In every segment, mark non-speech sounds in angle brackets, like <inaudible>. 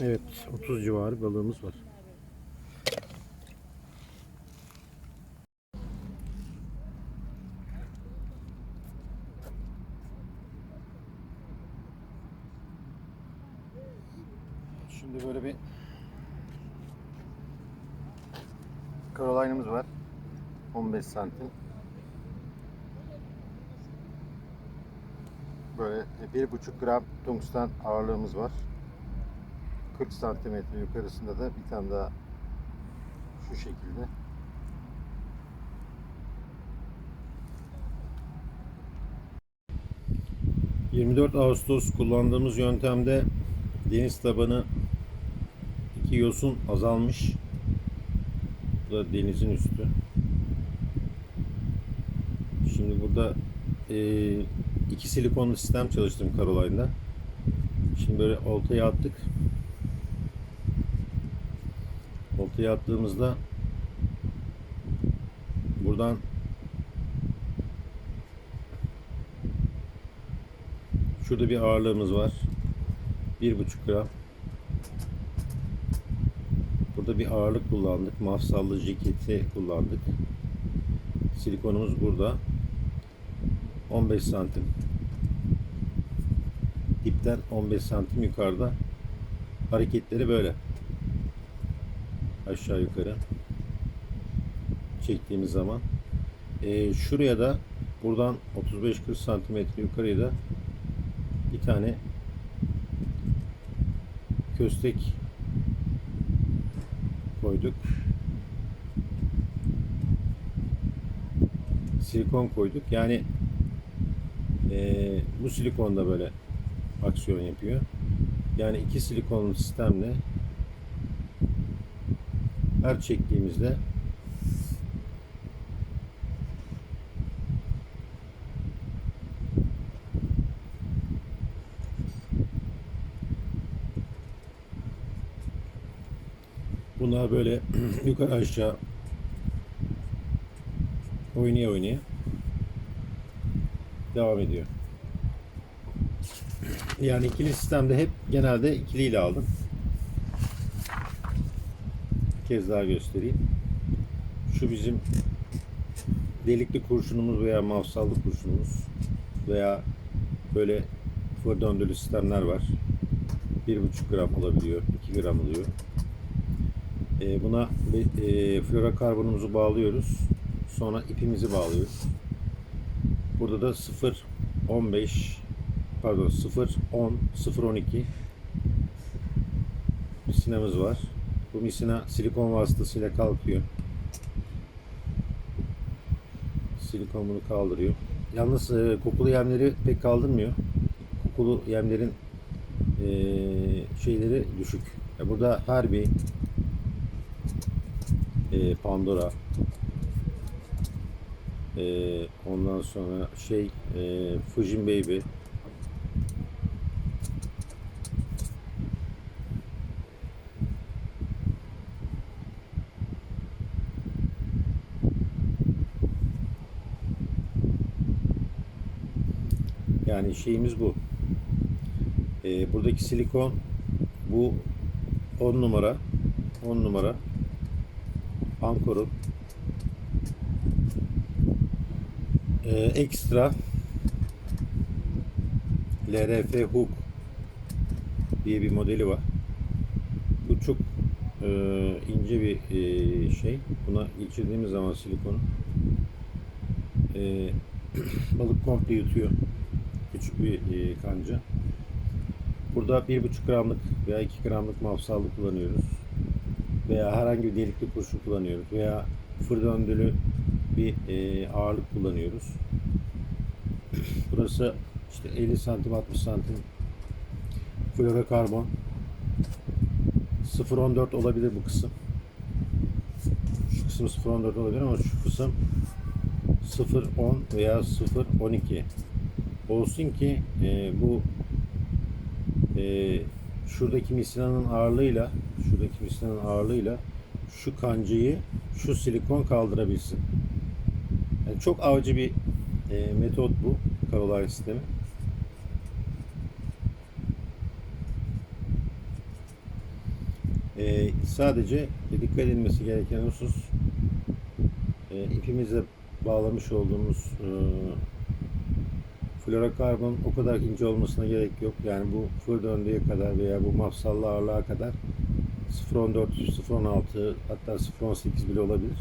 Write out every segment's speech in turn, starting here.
Evet 30 civarı balığımız var. Şimdi böyle bir Caroline'ımız var. 15 santim. Böyle 1,5 gram tungsten ağırlığımız var. 40 santimetre yukarısında da bir tane daha şu şekilde. ...24 Ağustos kullandığımız yöntemde deniz tabanı iki yosun azalmış. Bu da denizin üstü. Şimdi burada e, iki silikonlu sistem çalıştım Caroline'da. Şimdi böyle oltaya attık. Oltaya attığımızda buradan şurada bir ağırlığımız var. Bir buçuk gram. Burada bir ağırlık kullandık. Mafsallı ceketi kullandık. Silikonumuz burada. 15 santim. Dipten 15 santim yukarıda. Hareketleri böyle. Aşağı yukarı. Çektiğimiz zaman. Ee, şuraya da buradan 35-40 santimetre yukarıya da bir tane köstek koyduk. Silikon koyduk. Yani eee, bu silikon da böyle aksiyon yapıyor. Yani iki silikonlu sistemle her çektiğimizde bunlar böyle <clears throat> yukarı aşağı oynaya oynaya devam ediyor. Yani ikili sistemde hep genelde ikiliyle aldım. Bir kez daha göstereyim. Şu bizim delikli kurşunumuz veya mafsallı kurşunumuz veya böyle fır döndürü sistemler var. 1,5 gram olabiliyor, 2 gram oluyor. Ee, buna e, florokarbonumuzu bağlıyoruz. Sonra ipimizi bağlıyoruz. Burada da 0 15 pardon 0 10 0 12 misinamız var. Bu misina silikon vasıtasıyla kalkıyor. Silikon bunu kaldırıyor. Yalnız e, kokulu yemleri pek kaldırmıyor. Kokulu yemlerin e, şeyleri düşük. Ya burada Harbi, e, Pandora, e, ondan sonra şey e, Fujin Baby, Yani şeyimiz bu. Ee, buradaki silikon bu 10 numara 10 numara Ankor'un ee, ekstra LRF hook diye bir modeli var. Bu çok e, ince bir e, şey. Buna geçirdiğimiz zaman silikonu e, <clears throat> balık komple yutuyor küçük bir e, kanca. Burada 1,5 gramlık veya 2 gramlık mafsallı kullanıyoruz. Veya herhangi bir delikli kurşun kullanıyoruz. Veya fır döndülü bir e, ağırlık kullanıyoruz. Burası işte 50 santim 60 santim florokarbon 0.14 olabilir bu kısım. Şu kısım 0.14 olabilir ama şu kısım 0.10 veya 0.12 olsun ki e, bu e, şuradaki misinanın ağırlığıyla şuradaki misinanın ağırlığıyla şu kancayı şu silikon kaldırabilsin. Yani çok avcı bir e, metot bu Caroline sistemi. Ee, sadece dikkat edilmesi gereken husus e, ipimizle bağlamış olduğumuz e, florokarbon o kadar ince olmasına gerek yok. Yani bu fır döndüğü kadar veya bu mafsallı ağırlığa kadar 0.14, 0.16 hatta 0.18 bile olabilir.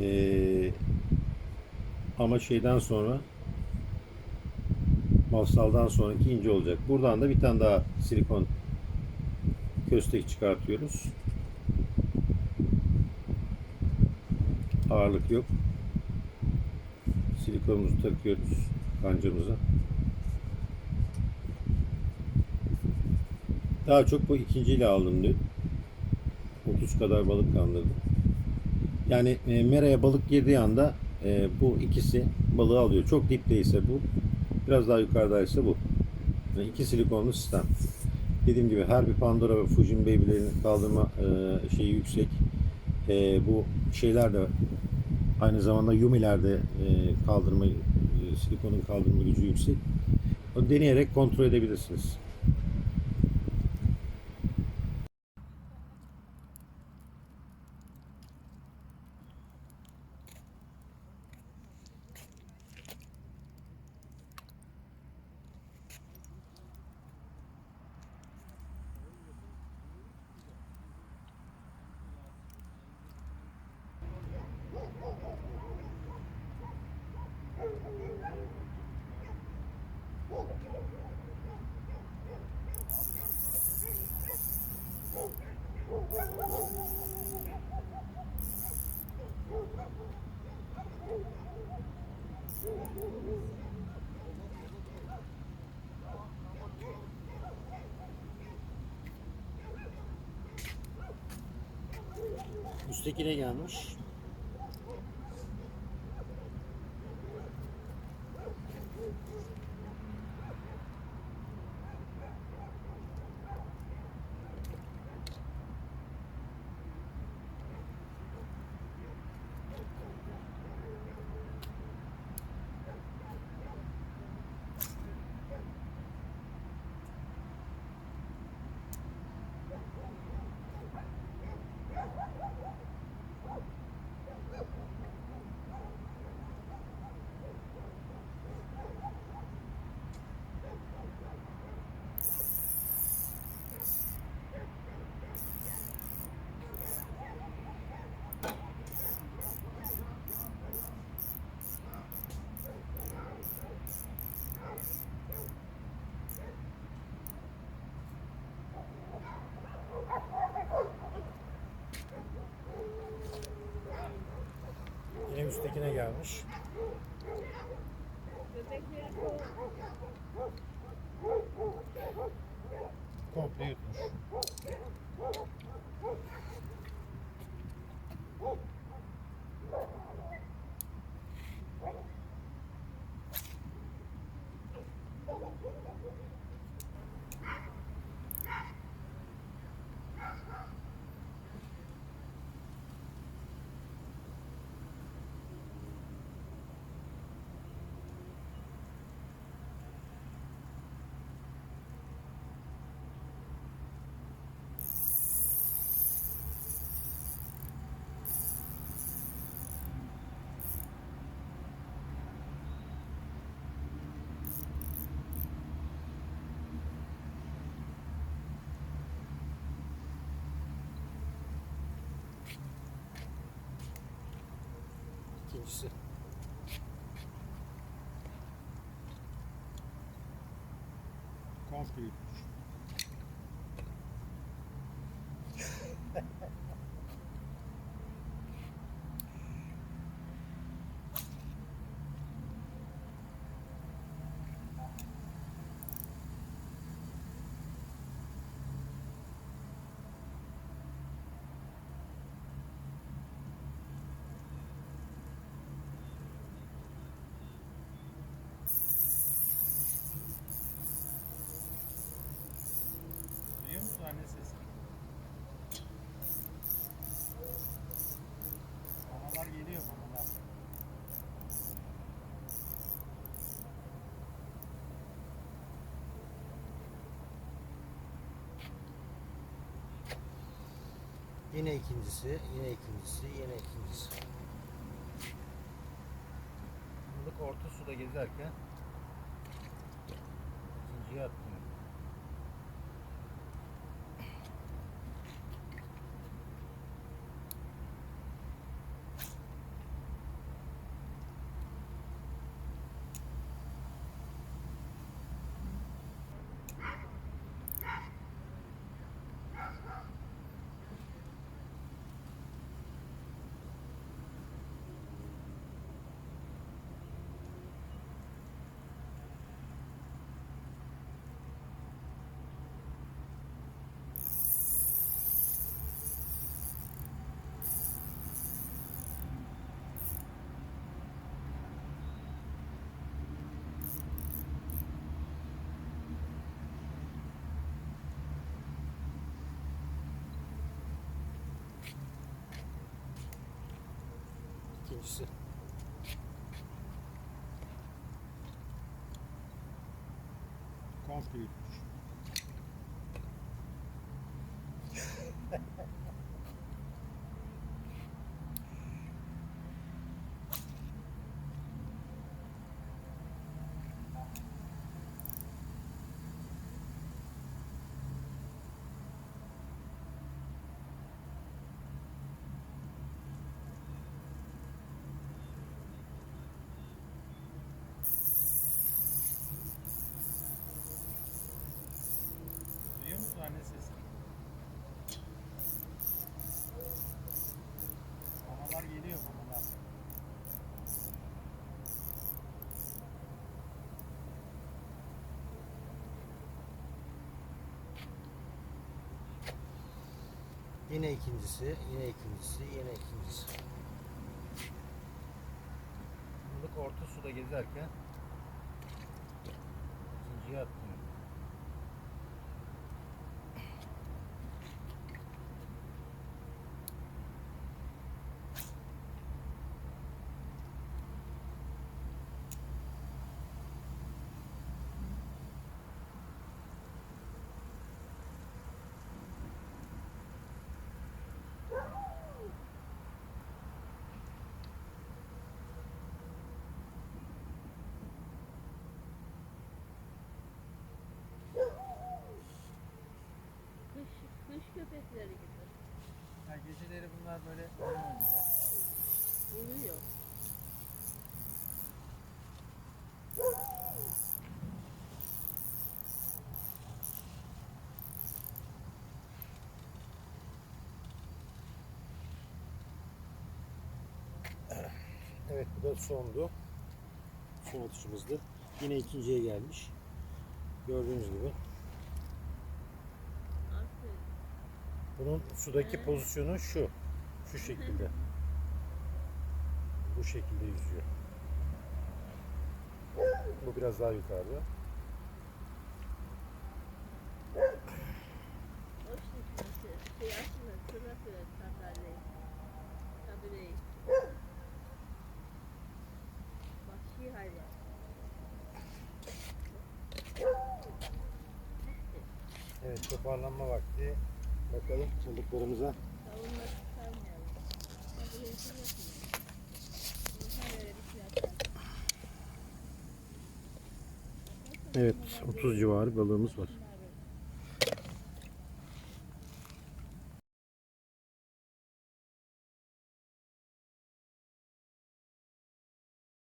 Ee, ama şeyden sonra mafsaldan sonraki ince olacak. Buradan da bir tane daha silikon köstek çıkartıyoruz. Ağırlık yok. Silikonumuzu takıyoruz kancamıza. Daha çok bu ikinciyle aldım dün. 30 kadar balık kandırdım. Yani e, meraya balık girdiği anda e, bu ikisi balığı alıyor. Çok dipteyse bu, biraz daha yukarıdaysa bu. Yani iki silikonlu sistem. Dediğim gibi her bir Pandora ve Fujin Baby'lerin kaldırma e, şeyi yüksek. E, bu şeyler de aynı zamanda Yumi'ler de e, kaldırma silikonun kaldırma gücü yüksek. O deneyerek kontrol edebilirsiniz. Üsttekine gelmiş. Yine üsttekine gelmiş. İkincisi. kendi sesi. Mamalar geliyor mamalar. Yine ikincisi, yine ikincisi, yine ikincisi. Yıllık orta suda gezerken ikinciye attım. İkincisi. Komple yutmuş. Anne? Mamalar geliyor mamalar. Yine ikincisi, yine ikincisi, yine ikincisi. Balık orta suda gezerken ikinciye attım. Köpekleri gibi. Ya geceleri bunlar böyle. Uluyor. Evet bu da sondu. Son atışımızdı. Yine ikinciye gelmiş. Gördüğünüz gibi. Bunun sudaki Evet. pozisyonu şu. Şu şekilde. Bu şekilde yüzüyor. Bu biraz daha yukarıda. Evet toparlanma vakti. Bakalım çıldıklarımıza. Evet 30 civarı balığımız var.